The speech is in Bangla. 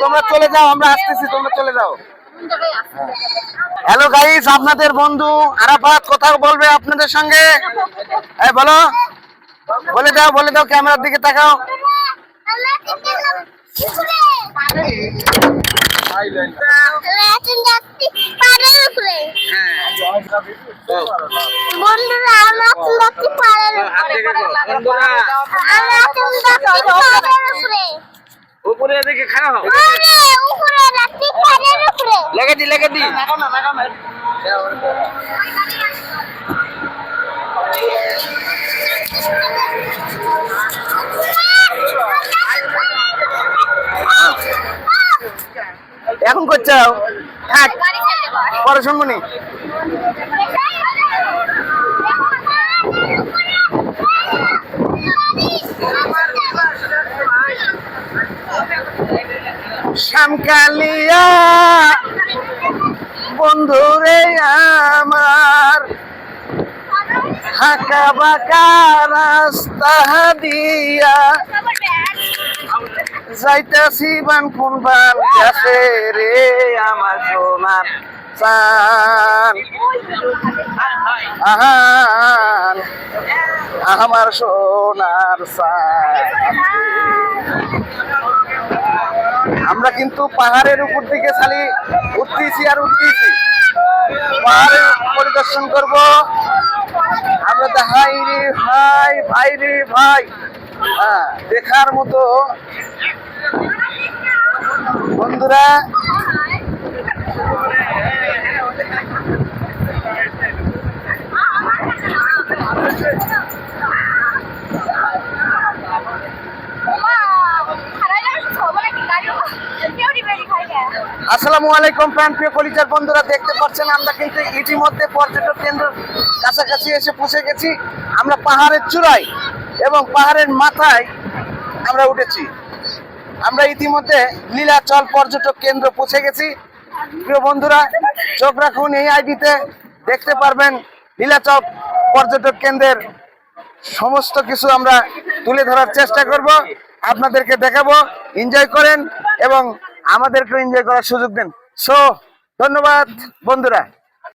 তোমরা চলে যাও আমরা আসতেছি তোমরা চলে যাও। হ্যালো গাইস আপনাদের বন্ধু আরাফাত কথা বলবে আপনাদের সঙ্গে। এই বলো বলে দাও বলে দাও ক্যামেরার দিকে তাকাও। বন্ধুরা আমরা এখন যাচ্ছি পাড়ার বন্ধুরা আমরা এখন যাচ্ছি পাড়ার উপরে উপরে দেখে খারাপ উপরে উপরে লেগে দি লেগে দি। এখন করছ? থাক। পরে শুনব নি শ্যামকালিয়া বন্ধুরে আমার হাঁকা বাঁকা রাস্তা দিয়া যাইতাছি বান কোন বান কাছে রে আমার সোনার চান আহান আমার সোনার চান আমরা কিন্তু পাহাড়ের উপর দিকে খালি উঠতেছি আর উঠতেছি। পাহাড়ে পরিদর্শন করব। আমরা তো হাই রে ভাই ভাই রে ভাই। হ্যাঁ, দেখার মতো। বন্ধুরা আসসালামু আলাইকুম, প্রাণ প্রিয় কলিজার বন্ধুরা, দেখতে পাচ্ছেন আমরা কিন্তু ইতিমধ্যে পর্যটক কেন্দ্র কাছাকাছি এসে পৌঁছে গেছি। আমরা পাহাড়ের চূড়ায় এবং পাহাড়ের মাথায় আমরা উঠেছি। আমরা ইতিমধ্যে লীলাচল পর্যটক কেন্দ্র পৌঁছে গেছি। প্রিয় বন্ধুরা, চোখ রাখুন, এই আইডিতে দেখতে পারবেন লীলাচল পর্যটক কেন্দ্রের সমস্ত কিছু আমরা তুলে ধরার চেষ্টা করব। আপনাদেরকে দেখাবো। এনজয় করেন। এবং আমাদেরকে এনজয় করার সুযোগ দেন। সো ধন্যবাদ বন্ধুরা।